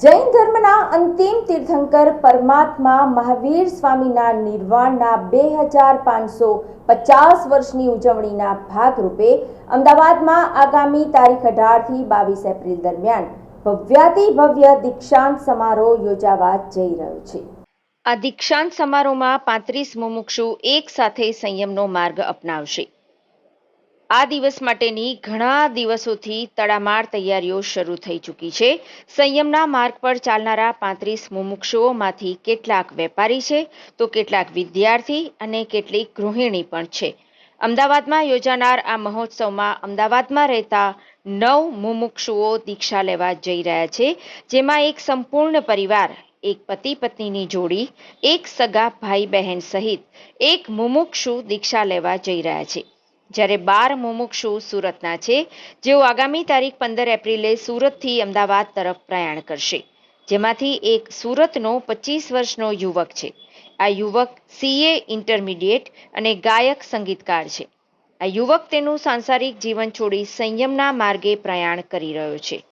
અંતિમ તીર્થંકર પરમાત્મા મહાવીર સ્વામીના નિર્વાણના બે હજાર પાંચસો પચાસ વર્ષની ઉજવણીના ભાગરૂપે અમદાવાદમાં આગામી તારીખ અઢારથી બાવીસ એપ્રિલ દરમિયાન ભવ્યાતિ ભવ્ય દીક્ષાંત સમારોહ યોજાવા જઈ રહ્યો છે. આ દીક્ષાંત સમારોહમાં પાંત્રીસ મુમુક્ષુ એક સાથે સંયમનો માર્ગ અપનાવશે. આ દિવસ માટેની ઘણા દિવસોથી તડામાર તૈયારીઓ શરૂ થઈ ચૂકી છે. સંયમના માર્ગ પર ચાલનારા પાંત્રીસ મુમુક્ષુઓમાંથી કેટલાક વેપારી છે, તો કેટલાક વિદ્યાર્થી અને કેટલીક ગૃહિણી પણ છે. અમદાવાદમાં યોજાનાર આ મહોત્સવમાં અમદાવાદમાં રહેતા નવ મુમુક્ષુઓ દીક્ષા લેવા જઈ રહ્યા છે, જેમાં એક સંપૂર્ણ પરિવાર, એક પતિ પત્નીની જોડી, એક સગા ભાઈ બહેન સહિત એક મુમુક્ષુ દીક્ષા લેવા જઈ રહ્યા છે. જ્યારે બાર મુમુક્ષુ સુરતના છે, જેઓ આગામી તારીખ પંદર એપ્રિલે સુરતથી અમદાવાદ તરફ પ્રયાણ કરશે. જેમાંથી એક સુરતનો પચીસ વર્ષનો યુવક છે. આ યુવક સીએ ઇન્ટરમીડિયેટ અને ગાયક સંગીતકાર છે. આ યુવક તેનું સાંસારિક જીવન છોડી સંયમના માર્ગે પ્રયાણ કરી રહ્યો છે.